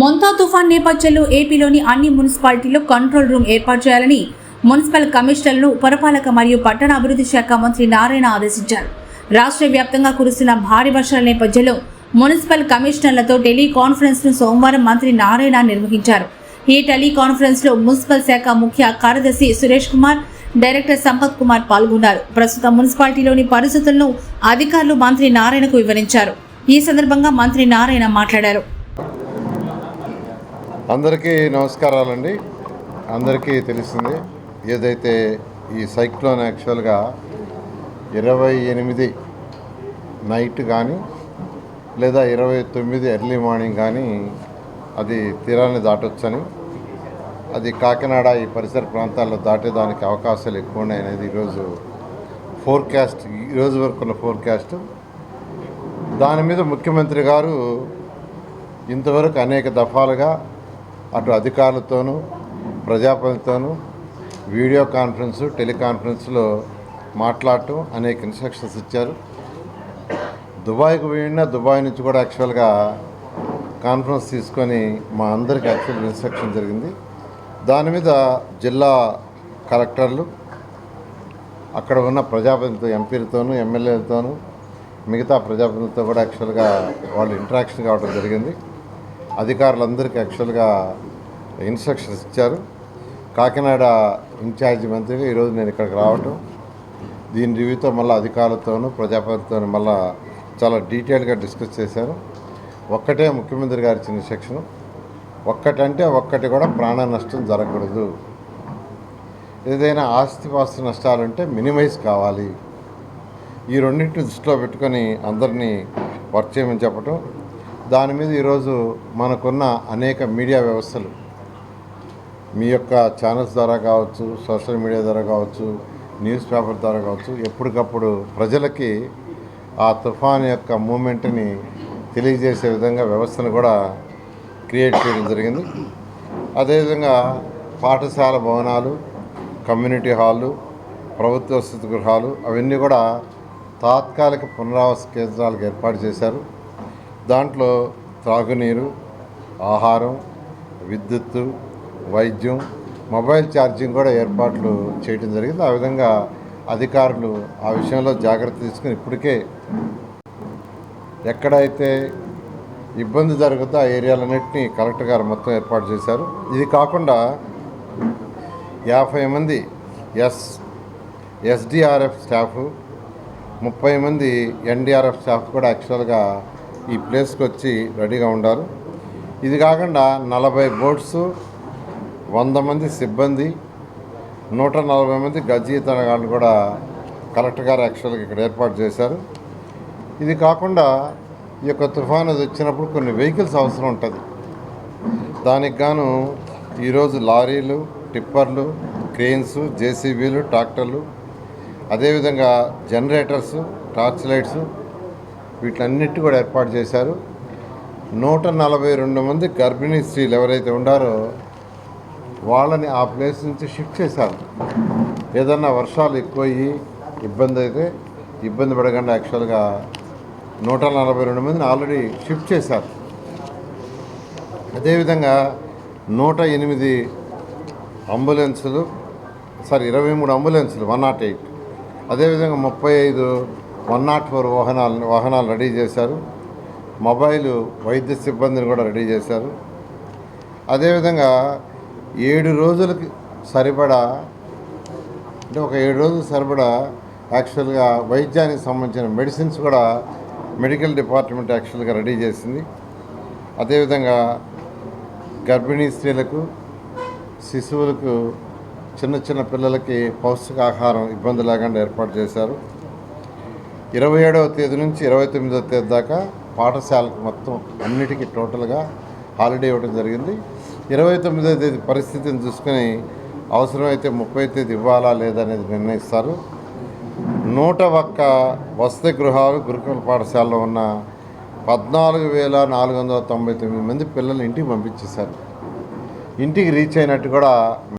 మొంతా తుఫాన్ నేపథ్యంలో ఏపీలోని అన్ని మున్సిపాలిటీల్లో కంట్రోల్ రూమ్ ఏర్పాటు చేయాలని మున్సిపల్ కమిషనర్లు పురపాలక మరియు పట్టణాభివృద్ధి శాఖ మంత్రి నారాయణ ఆదేశించారు. రాష్ట్ర వ్యాప్తంగా కురుస్తున్న భారీ వర్షాల నేపథ్యంలో మున్సిపల్ కమిషనర్లతో టెలికాన్ఫరెన్స్ను సోమవారం మంత్రి నారాయణ నిర్వహించారు. ఈ టెలికాన్ఫరెన్స్లో మున్సిపల్ శాఖ ముఖ్య కార్యదర్శి సురేష్ కుమార్ డైరెక్టర్ సంపత్ కుమార్ పాల్గొన్నారు. ప్రస్తుతం మున్సిపాలిటీలోని పరిస్థితులను అధికారులు మంత్రి నారాయణకు వివరించారు. ఈ సందర్భంగా మంత్రి నారాయణ మాట్లాడారు. అందరికీ నమస్కారాలండి. అందరికీ తెలిసింది ఏదైతే ఈ సైక్లోన్ యాక్చువల్గా ఇరవై ఎనిమిది నైట్ కానీ లేదా ఇరవై తొమ్మిది ఎర్లీ మార్నింగ్ కానీ అది తీరాన్ని దాటొచ్చని అది కాకినాడ ఈ పరిసర ప్రాంతాల్లో దాటేదానికి అవకాశాలు ఎక్కువ ఉన్నాయి అనేది ఈరోజు ఫోర్కాస్ట్ ఈరోజు వరకు ఉన్న ఫోర్కాస్ట్. దాని మీద ముఖ్యమంత్రి గారు ఇంతవరకు అనేక దఫాలుగా అటు అధికారులతోనూ ప్రజాపతితోనూ వీడియో కాన్ఫరెన్స్ టెలికాన్ఫరెన్స్లో మాట్లాడటం అనేక ఇన్స్ట్రక్షన్స్ ఇచ్చారు. దుబాయ్కు వెళ్ళినా దుబాయ్ నుంచి కూడా యాక్చువల్గా కాన్ఫరెన్స్ తీసుకొని మా అందరికి యాక్చువల్ ఇన్స్ట్రక్షన్ జరిగింది. దాని మీద జిల్లా కలెక్టర్లు అక్కడ ఉన్న ప్రజాప్రతినిధులతో ఎంపీలతోనూ ఎమ్మెల్యేలతోనూ మిగతా ప్రజాప్రతినిధులతో కూడా యాక్చువల్గా వాళ్ళు ఇంటరాక్షన్ కావడం జరిగింది. అధికారులందరికీ యాక్చువల్గా ఇన్స్ట్రక్షన్స్ ఇచ్చారు. కాకినాడ ఇన్ఛార్జి మంత్రిగా ఈరోజు నేను ఇక్కడికి రావటం. దీని రివ్యూతో మళ్ళీ అధికారులతోనూ ప్రజాప్రతినిధులతో మళ్ళీ చాలా డీటెయిల్గా డిస్కస్ చేశారు. ఒక్కటే ముఖ్యమంత్రి గారి ఇచ్చిన ఇన్స్ట్రక్షన్ ఒక్కటంటే ఒక్కటి కూడా ప్రాణ నష్టం జరగకూడదు. ఏదైనా ఆస్తిపాస్తి నష్టాలుంటే మినిమైజ్ కావాలి. ఈ రెండింటిని దృష్టిలో పెట్టుకొని అందరినీ వర్క్ చేయమని చెప్పటం. దాని మీద ఈరోజు మనకున్న అనేక మీడియా వ్యవస్థలు మీ యొక్క ఛానల్స్ ద్వారా కావచ్చు సోషల్ మీడియా ద్వారా కావచ్చు న్యూస్ పేపర్ ద్వారా కావచ్చు ఎప్పటికప్పుడు ప్రజలకి ఆ తుఫాన్ యొక్క మూమెంట్ని తెలియజేసే విధంగా వ్యవస్థను కూడా క్రియేట్ చేయడం జరిగింది. అదేవిధంగా పాఠశాల భవనాలు కమ్యూనిటీ హాళ్ళు ప్రభుత్వ వసతి గృహాలు అవన్నీ కూడా తాత్కాలిక పునరావాస కేంద్రాలకు ఏర్పాటు చేశారు. దాంట్లో త్రాగునీరు ఆహారం విద్యుత్తు వైద్యం మొబైల్ ఛార్జింగ్ కూడా ఏర్పాట్లు చేయడం జరిగింది. ఆ విధంగా అధికారులు ఆ విషయంలో జాగ్రత్త తీసుకుని ఇప్పటికే ఎక్కడైతే ఇబ్బంది జరుగుతుందో ఆ ఏరియాలన్నింటినీ కలెక్టర్ గారు మొత్తం ఏర్పాటు చేశారు. ఇది కాకుండా యాభై మంది ఎస్ ఎస్డిఆర్ఎఫ్ స్టాఫ్ ముప్పై మంది ఎన్డీఆర్ఎఫ్ స్టాఫ్ కూడా యాక్చువల్గా ఈ ప్లేస్కి వచ్చి రెడీగా ఉండారు ఇది కాకుండా నలభై బోట్స్ వంద మంది సిబ్బంది నూట నలభై మంది గజీతగాళ్ళు కూడా కలెక్టర్ గారు యాక్చువల్గా ఇక్కడ ఏర్పాటు చేశారు. ఇది కాకుండా ఈ యొక్క తుఫాను అది వచ్చినప్పుడు కొన్ని వెహికల్స్ అవసరం ఉంటుంది. దానికి గాను ఈరోజు లారీలు టిప్పర్లు క్రెయిన్స్ జేసీబీలు ట్రాక్టర్లు అదేవిధంగా జనరేటర్స్ టార్చ్ లైట్స్ వీటిలన్నిటి కూడా ఏర్పాటు చేశారు. నూట నలభై రెండు మంది గర్భిణీ స్త్రీలు ఎవరైతే ఉండారో వాళ్ళని ఆ ప్లేస్ నుంచి షిఫ్ట్ చేశారు. ఏదన్నా వర్షాలు ఎక్కువయ్యి ఇబ్బంది అయితే ఇబ్బంది పడకుండా యాక్చువల్గా నూట నలభై రెండు మందిని ఆల్రెడీ షిఫ్ట్ చేశారు. అదేవిధంగా నూట ఎనిమిది అంబులెన్సులు సారీ ఇరవై మూడు అంబులెన్సులు వన్ నాట్ ఎయిట్. అదేవిధంగా ముప్పై ఐదు వన్ నాట్ ఫోర్ వాహనాలు వాహనాలు రెడీ చేశారు. మొబైల్ వైద్య సిబ్బందిని కూడా రెడీ చేశారు. అదేవిధంగా ఏడు రోజులకి సరిపడా అంటే ఒక ఏడు రోజులు సరిపడా యాక్చువల్గా వైద్యానికి సంబంధించిన మెడిసిన్స్ కూడా మెడికల్ డిపార్ట్మెంట్ యాక్చువల్గా రెడీ చేసింది. అదేవిధంగా గర్భిణీ స్త్రీలకు శిశువులకు చిన్న చిన్న పిల్లలకి పౌష్టికాహారం ఇబ్బంది లేకుండా ఏర్పాటు చేశారు. ఇరవై ఏడవ తేదీ నుంచి ఇరవై తొమ్మిదవ తేదీ దాకా పాఠశాలకు మొత్తం అన్నిటికీ టోటల్గా హాలిడే ఇవ్వడం జరిగింది. ఇరవై తొమ్మిదవ తేదీ పరిస్థితిని చూసుకొని అవసరమైతే ముప్పై తేదీ ఇవ్వాలా లేదా అనేది నిర్ణయిస్తారు. నూట ఒక్క వసతి గృహాలు గురుకుల పాఠశాలలో ఉన్న పద్నాలుగు వేల నాలుగు వందల తొంభై తొమ్మిది మంది పిల్లల్ని ఇంటికి పంపించేశారు. ఇంటికి రీచ్ అయినట్టు కూడా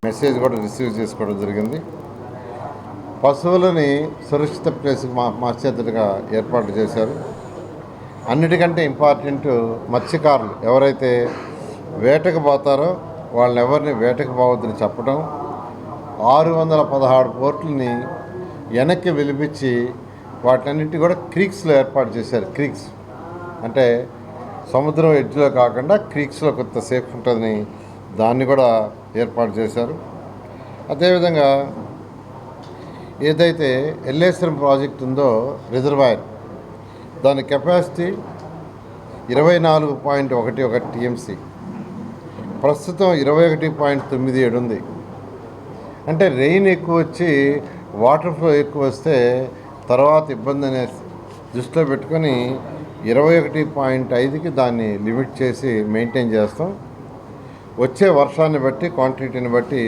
మెసేజ్ కూడా రిసీవ్ చేసుకోవడం జరిగింది. పశువులని సురక్షిత ప్లేస్కి మా మార్చేటట్టుగా ఏర్పాటు చేశారు. అన్నిటికంటే ఇంపార్టెంట్ మత్స్యకారులు ఎవరైతే వేటకు పోతారో వాళ్ళని ఎవరిని వేటకు పోవద్దని చెప్పడం ఆరు వందల పదహారు బోట్లని వెనక్కి వెలిపించి వాటన్నిటి కూడా క్రీక్స్లో ఏర్పాటు చేశారు. క్రీక్స్ అంటే సముద్రం ఎడ్జ్లో కాకుండా క్రీక్స్లో కొంత సేఫ్ ఉంటుందని దాన్ని కూడా ఏర్పాటు చేశారు. అదేవిధంగా ఏదైతే ఎల్లేశ్వరం ప్రాజెక్ట్ ఉందో రిజర్వాయర్ దాని కెపాసిటీ ఇరవై నాలుగు పాయింట్ ఒకటి ఒక టీఎంసీ. ప్రస్తుతం ఇరవై ఒకటి పాయింట్ తొమ్మిది ఏడు ఉంది. అంటే రెయిన్ ఎక్కువ వచ్చి వాటర్ ఫ్లో ఎక్కువ వస్తే తర్వాత ఇబ్బంది అనే దృష్టిలో పెట్టుకొని ఇరవై ఒకటి పాయింట్ ఐదుకి దాన్ని లిమిట్ చేసి మెయింటైన్ చేస్తాం. వచ్చే వర్షాన్ని బట్టి క్వాంటిటీని బట్టి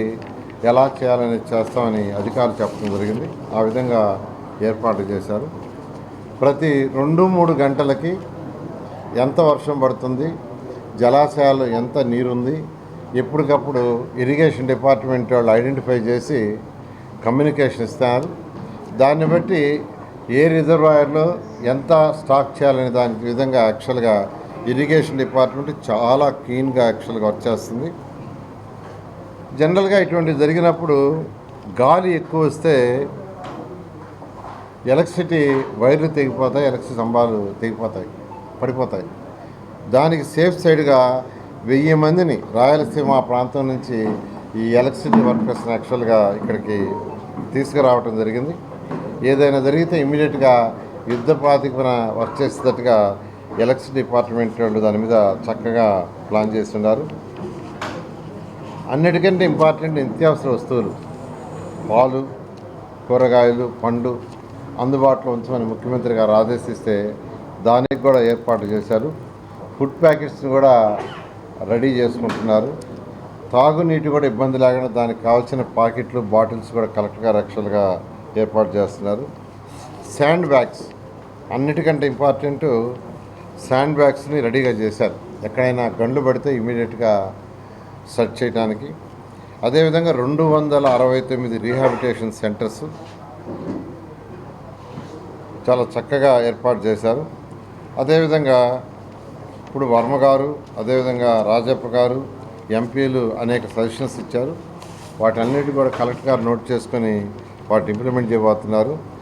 ఎలా చేయాలని చేస్తామని అధికారులు చెప్పడం జరిగింది. ఆ విధంగా ఏర్పాటు చేశారు. ప్రతి రెండు మూడు గంటలకి ఎంత వర్షం పడుతుంది జలాశయాలు ఎంత నీరుంది ఎప్పటికప్పుడు ఇరిగేషన్ డిపార్ట్మెంట్ వాళ్ళు ఐడెంటిఫై చేసి కమ్యూనికేషన్ ఇస్తారు. దాన్ని బట్టి ఏ రిజర్వాయర్లో ఎంత స్టాక్ చేయాలనే దానికి విధంగా యాక్చువల్గా ఇరిగేషన్ డిపార్ట్మెంట్ చాలా క్లీన్గా యాక్చువల్గా వర్క్ చేస్తుంది జనరల్గా ఇటువంటి జరిగినప్పుడు గాలి ఎక్కువ వస్తే ఎలక్ట్రిసిటీ వైర్లు తెగిపోతాయి ఎలక్ట్రిసిటీ స్తంభాలు తెగిపోతాయి పడిపోతాయి. దానికి సేఫ్ సైడ్గా వెయ్యి మందిని రాయలసీమ ప్రాంతం నుంచి ఈ ఎలక్ట్రిసిటీ వర్కర్స్ని యాక్చువల్గా ఇక్కడికి తీసుకురావటం జరిగింది. ఏదైనా జరిగితే ఇమీడియట్గా యుద్ధ ప్రాతిపన వర్క్ చేసేటట్టుగా ఎలక్ట్రిసిటీ డిపార్ట్మెంట్ వాళ్ళు దాని మీద చక్కగా ప్లాన్ చేస్తున్నారు అన్నిటికంటే ఇంపార్టెంట్ నిత్యావసర వస్తువులు. పాలు కూరగాయలు పండు అందుబాటులో ఉంచమని ముఖ్యమంత్రి గారు ఆదేశిస్తే దానికి కూడా ఏర్పాటు చేశారు. ఫుడ్ ప్యాకెట్స్ని కూడా రెడీ చేసుకుంటున్నారు. తాగునీటి కూడా ఇబ్బంది లేకుండా దానికి కావాల్సిన పాకెట్లు బాటిల్స్ కూడా కలెక్ట్గా రక్షలుగా ఏర్పాటు చేస్తున్నారు. శాండ్ బ్యాగ్స్ అన్నిటికంటే ఇంపార్టెంట్ శాండ్ బ్యాగ్స్ని రెడీగా చేశారు. ఎక్కడైనా గండ్లు పడితే ఇమీడియట్గా సెర్చ్ చేయడానికి. అదేవిధంగా రెండు వందల అరవై తొమ్మిది రీహాబిటేషన్ సెంటర్స్ చాలా చక్కగా ఏర్పాటు చేశారు. అదేవిధంగా ఇప్పుడు వర్మ గారు అదేవిధంగా రాజప్ప గారు ఎంపీలు అనేక సజెషన్స్ ఇచ్చారు. వాటన్నిటి కూడా కలెక్టర్ గారు నోట్ చేసుకొని వాటిని ఇంప్లిమెంట్ చేయబోతున్నారు.